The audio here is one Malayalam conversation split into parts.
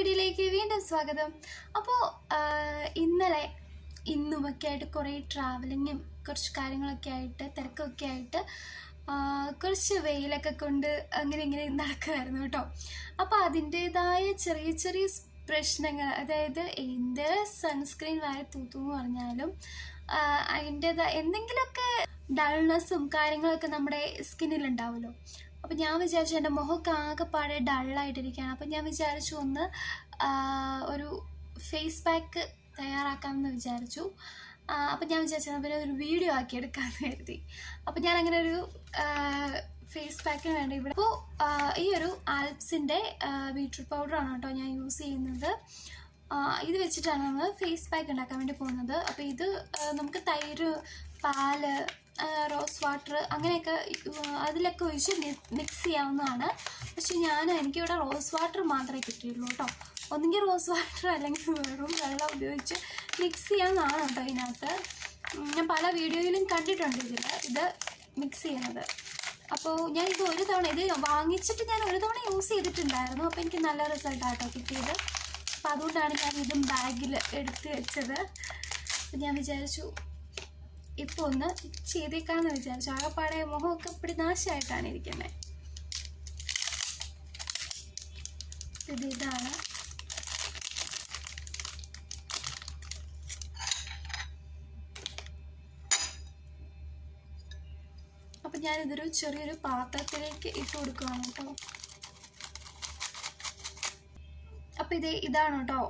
വീഡിയോയിലേക്ക് വീണ്ടും സ്വാഗതം. അപ്പോൾ ഇന്നലെ ഇന്നുമൊക്കെ ആയിട്ട് കുറേ ട്രാവലിങ്ങും കുറച്ച് കാര്യങ്ങളൊക്കെ ആയിട്ട് തിരക്കൊക്കെ ആയിട്ട് കുറച്ച് വെയിലൊക്കെ കൊണ്ട് അങ്ങനെ ഇങ്ങനെ നടക്കുമായിരുന്നു കേട്ടോ. അപ്പോൾ അതിന്റേതായ ചെറിയ ചെറിയ പ്രശ്നങ്ങൾ അതായത് എന്ത് സൺസ്ക്രീൻ വരെ തൂത്തു എന്ന് പറഞ്ഞാലും അതിന്റെതായ എന്തെങ്കിലുമൊക്കെ ഡൾനെസ്സും കാര്യങ്ങളൊക്കെ നമ്മുടെ സ്കിന്നിൽ ഉണ്ടാവുമല്ലോ. അപ്പം ഞാൻ വിചാരിച്ചു എന്റെ മുഖമൊക്കെ ആകെപ്പാടെ ഡള്ളായിട്ടിരിക്കുകയാണ് അപ്പം ഞാൻ വിചാരിച്ചു ഒന്ന് ഒരു ഫേസ് പാക്ക് തയ്യാറാക്കാമെന്ന് വിചാരിച്ചു. അപ്പം ഞാൻ വിചാരിച്ചത് പിന്നെ ഒരു വീഡിയോ ആക്കി എടുക്കാമെന്ന് കരുതി. അപ്പം ഞാൻ അങ്ങനെ ഒരു ഫേസ് പാക്കിന് വേണ്ടി ഇവിടെ അപ്പോൾ ഈ ഒരു ആൽപ്സിന്റെ ബീട്രൂട്ട് പൗഡറാണ് കേട്ടോ ഞാൻ യൂസ് ചെയ്യുന്നത്. ഇത് വെച്ചിട്ടാണ് നമ്മൾ ഫേസ് പാക്ക് ഉണ്ടാക്കാൻ വേണ്ടി പോകുന്നത്. അപ്പോൾ ഇത് നമുക്ക് തൈര് പാൽ റോസ് വാട്ടർ അങ്ങനെയൊക്കെ അതിലൊക്കെ ഒഴിച്ച് മിക്സ് ചെയ്യാവുന്നതാണ്. പക്ഷെ ഞാൻ എനിക്കിവിടെ റോസ് വാട്ടർ മാത്രമേ കിട്ടിയുള്ളൂ കേട്ടോ. ഒന്നുകിൽ റോസ് വാട്ടർ അല്ലെങ്കിൽ വെറും വെള്ളം ഉപയോഗിച്ച് മിക്സ് ചെയ്യാവുന്നതാണ് കേട്ടോ ഇതിനകത്ത്. ഞാൻ പല വീഡിയോയിലും കണ്ടിട്ടുണ്ട് ഇതിൽ ഇത് മിക്സ് ചെയ്യുന്നത്. അപ്പോൾ ഞാൻ ഇത് ഒരു തവണ ഇത് വാങ്ങിച്ചിട്ട് ഞാൻ ഒരു തവണ യൂസ് ചെയ്തിട്ടുണ്ടായിരുന്നു. അപ്പോൾ എനിക്ക് നല്ല റിസൾട്ടാട്ടോ കിട്ടിയത്. അപ്പോൾ അതുകൊണ്ടാണ് ഞാൻ ഇതും ബാഗിൽ എടുത്ത് വെച്ചത്. ഞാൻ വിചാരിച്ചു ഇപ്പോൾ ഒന്ന് ചെയ്തേക്കാമെന്ന് വിചാരിച്ചു. ആകെപ്പാടെ മുഖമൊക്കെ ഇപ്പിടി നാശമായിട്ടാണ് ഇരിക്കുന്നത് ഇത് ഇതാണ്. അപ്പം ഞാനിതൊരു ചെറിയൊരു പാത്രത്തിലേക്ക് ഇട്ട് കൊടുക്കുകയാണ് കേട്ടോ. അപ്പം ഇത് ഇതാണ് കേട്ടോ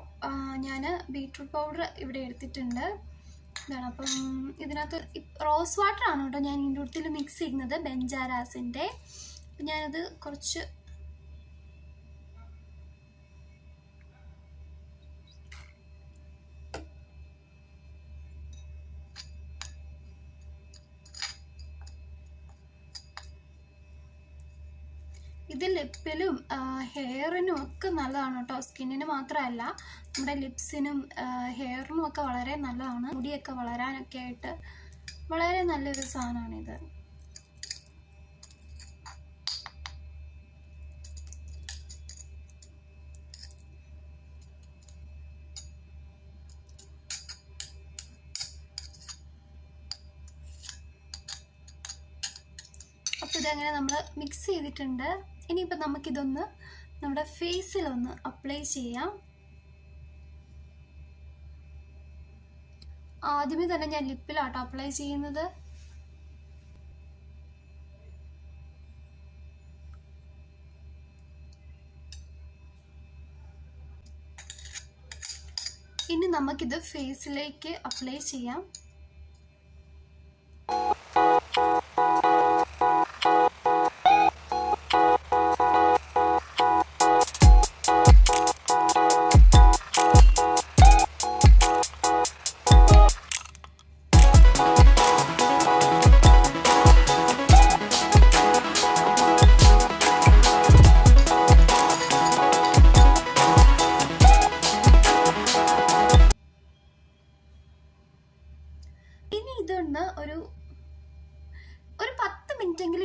ഞാൻ ബീട്രൂട്ട് പൗഡർ ഇവിടെ എടുത്തിട്ടുണ്ട്. ഇതാണ് അപ്പം ഇതിനകത്ത് റോസ് വാട്ടർ ആണ് കേട്ടോ ഞാൻ ഇതിന്റെ കൂട്ടത്തിൽ മിക്സ് ചെയ്യുന്നത്. ബെഞ്ചാരാസിന്റെ ഞാനത് കുറച്ച് ഇത് ലിപ്പിലും ഹെയറിനും ഒക്കെ നല്ലതാണ് കേട്ടോ. സ്കിന്നിന് മാത്രമല്ല നമ്മുടെ ലിപ്സിനും ഹെയറിനും ഒക്കെ വളരെ നല്ലതാണ്. മുടിയൊക്കെ വളരാനൊക്കെ ആയിട്ട് വളരെ നല്ലൊരു സാധനമാണിത്. അപ്പോൾ ഇതങ്ങനെ നമ്മൾ മിക്സ് ചെയ്തിട്ടുണ്ട്. ഇനിയിപ്പോൾ നമുക്കിതൊന്ന് നമ്മുടെ ഫേസിലൊന്ന് അപ്ലൈ ചെയ്യാം. ആദ്യമേ തന്നെ ഞാൻ ലിപ്പിലാട്ടോ അപ്ലൈ ചെയ്യുന്നത്. ഇനി നമുക്കിത് ഫേസിലേക്ക് അപ്ലൈ ചെയ്യാം.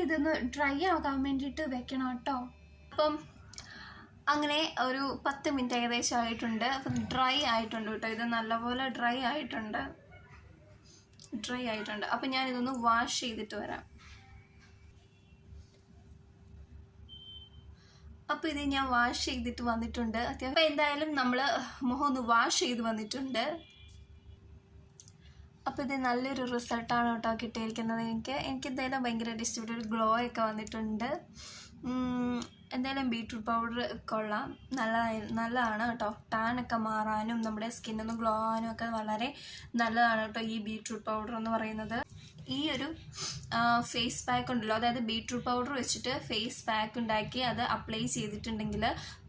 ഇതൊന്ന് ഡ്രൈ ആകാൻ വേണ്ടിയിട്ട് വെക്കണം കേട്ടോ. അപ്പം അങ്ങനെ ഒരു പത്ത് മിനിറ്റ് ഏകദേശം ആയിട്ടുണ്ട്. അപ്പം ഡ്രൈ ആയിട്ടുണ്ട് കേട്ടോ. ഇത് നല്ലപോലെ ഡ്രൈ ആയിട്ടുണ്ട്. ഡ്രൈ ആയിട്ടുണ്ട്. അപ്പം ഞാൻ ഇതൊന്ന് വാഷ് ചെയ്തിട്ട് വരാം. അപ്പോൾ ഇത് ഞാൻ വാഷ് ചെയ്തിട്ട് വന്നിട്ടുണ്ട്. അത്യാവശ്യം എന്തായാലും നമ്മൾ മുഖം ഒന്ന് വാഷ് ചെയ്ത് വന്നിട്ടുണ്ട്. അപ്പോൾ ഇത് നല്ലൊരു റിസൾട്ടാണ് കേട്ടോ കിട്ടിയിരിക്കുന്നത്. എനിക്ക് എനിക്ക് എന്തായാലും ഭയങ്കരമായിട്ട് ഇഷ്ടപ്പെട്ട ഒരു ഗ്ലോ ഒക്കെ വന്നിട്ടുണ്ട്. എന്തായാലും ബീട്രൂട്ട് പൗഡർ കൊള്ളാം. നല്ല നല്ലതാണ് കേട്ടോ. ടാൻ ഒക്കെ മാറാനും നമ്മുടെ സ്കിന്നൊന്ന് ഗ്ലോ ആവാനും ഒക്കെ വളരെ നല്ലതാണ് കേട്ടോ ഈ ബീട്രൂട്ട് പൗഡർ എന്ന് പറയുന്നത്. ഈ ഒരു ഫേസ് പാക്ക് ഉണ്ടല്ലോ അതായത് ബീട്രൂട്ട് പൗഡർ വെച്ചിട്ട് ഫേസ് പാക്ക് ഉണ്ടാക്കി അത് അപ്ലൈ ചെയ്തിട്ടുണ്ടെങ്കിൽ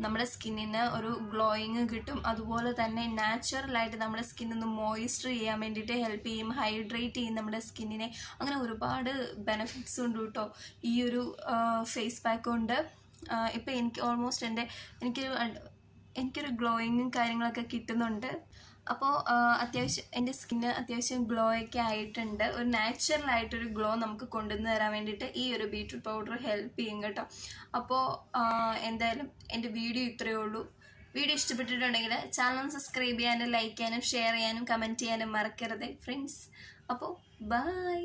നമ്മുടെ സ്കിന്നിന് ഒരു ഗ്ലോയിങ് കിട്ടും. അതുപോലെ തന്നെ നാച്ചുറലായിട്ട് നമ്മുടെ സ്കിന്നൊന്ന് മോയിസ്ചർ ചെയ്യാൻ വേണ്ടിയിട്ട് ഹെൽപ്പ് ചെയ്യും ഹൈഡ്രേറ്റ് ചെയ്യും നമ്മുടെ സ്കിന്നിനെ. അങ്ങനെ ഒരുപാട് ബെനിഫിറ്റ്സ് ഉണ്ട് കേട്ടോ ഈ ഒരു ഫേസ് പാക്ക് കൊണ്ട്. ഇപ്പം എനിക്ക് ഓൾമോസ്റ്റ് എന്റെ എനിക്കൊരു എനിക്കൊരു ഗ്ലോയിങ്ങും കാര്യങ്ങളൊക്കെ കിട്ടുന്നുണ്ട്. അപ്പോൾ അത്യാവശ്യം എന്റെ സ്കിന്ന് അത്യാവശ്യം ഗ്ലോ ഒക്കെ ആയിട്ടുണ്ട്. ഒരു നാച്ചുറൽ ആയിട്ടൊരു ഗ്ലോ നമുക്ക് കൊണ്ടുവന്ന് തരാൻ വേണ്ടിയിട്ട് ഈ ഒരു ബീട്രൂട്ട് പൗഡർ ഹെൽപ്പ് ചെയ്യും കേട്ടോ. അപ്പോൾ എന്തായാലും എന്റെ വീഡിയോ ഇത്രയേ ഉള്ളൂ. വീഡിയോ ഇഷ്ടപ്പെട്ടിട്ടുണ്ടെങ്കിൽ ചാനൽ സബ്സ്ക്രൈബ് ചെയ്യാനും ലൈക്ക് ചെയ്യാനും ഷെയർ ചെയ്യാനും കമന്റ് ചെയ്യാനും മറക്കരുത് ഫ്രണ്ട്സ് അപ്പോൾ ബൈ